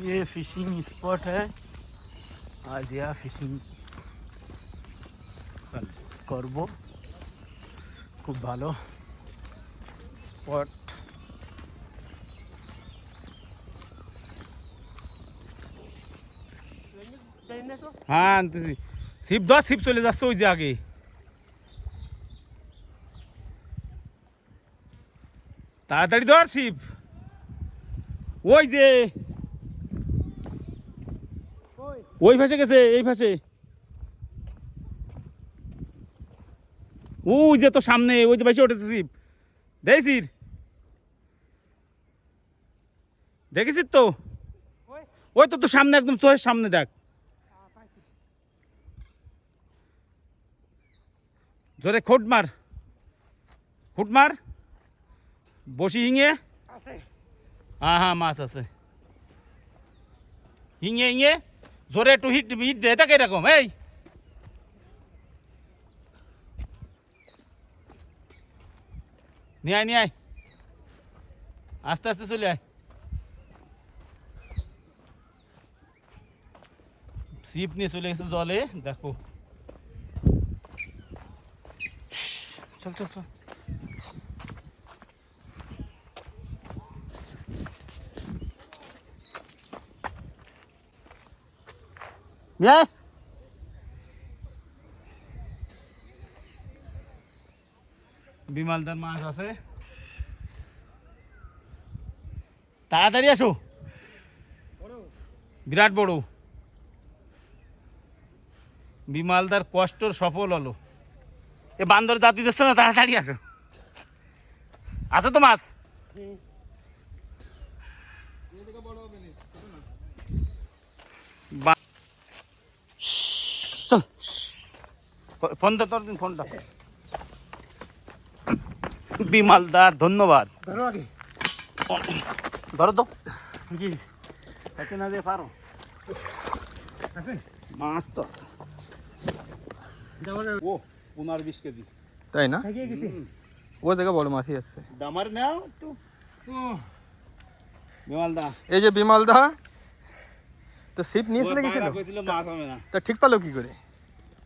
ये fishing spot है आज यहाँ ফিশিং করব খুব ভালো স্পট হ্যাঁ আনতেছি ছিপ ধর ছিপ চলে যাচ্ছে ওই যে আগে তাড়াতাড়ি ধর ছিপ ওই যে ওই ভাসে গেছে এই ভাসে। ওই যে তো সামনে ওই যে ভাসে উঠেছে ছিপ দেখছিস দেখেছিস তো? ওই তো তো সামনে একদম চোখের সামনে দেখ। জোরে খোট মার। খুট মার। বসি হিঙে। হ্যাঁ হ্যাঁ মাছ আছে। হিঙে হিঙে। জোরে একটু হিট হিট দে এটা কীরকম এই। নিয়ে আয় নিয়ে আয়। আস্তে আস্তে চলে আয়। সিপ নিয়ে চলে গেছে জলে, দেখো। চল চল চল। নিয়ে বিমালদার মাছ আছে। তাড়াতাড়ি আসো। বিরাট বড়। বিমালদার কষ্টর সফল হলো। এ বান্দর জাতি দিচ্ছে না, তাড়াতাড়ি আসো। আছে তো মাছ? বা- চল। ফোনটা তোর দিন ফোনটা। বিমালদার ধন্যবাদ। ধরো আগে। ধরো তো। না দিয়ে পারো। মাছ তো। ও পনেরো বিশ কেজি। তাই না? ও জায়গা বড় মাছই আছে দামার নাও একটু। বিমালদা। এই যে বিমল দা তো সিপ নিয়েছিল গেছিল কইছিল মাছ হবে না। তা ঠিক পালো কি করে?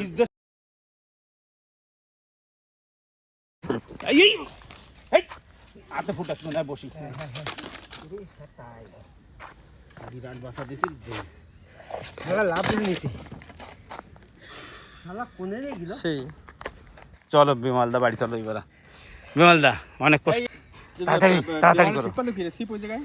ইজ দ্য এই এই আতে ফুটাস না বসি বিরাট বাসা দিছি শালা লাভ গেল সেই। চলো বিমালদা বাড়ি চলো এবার বিমালদা অনেক কষ্ট। তাড়াতাড়ি তাড়াতাড়ি করো। ঠিক পালো কি রে সিপ ওই জায়গায়।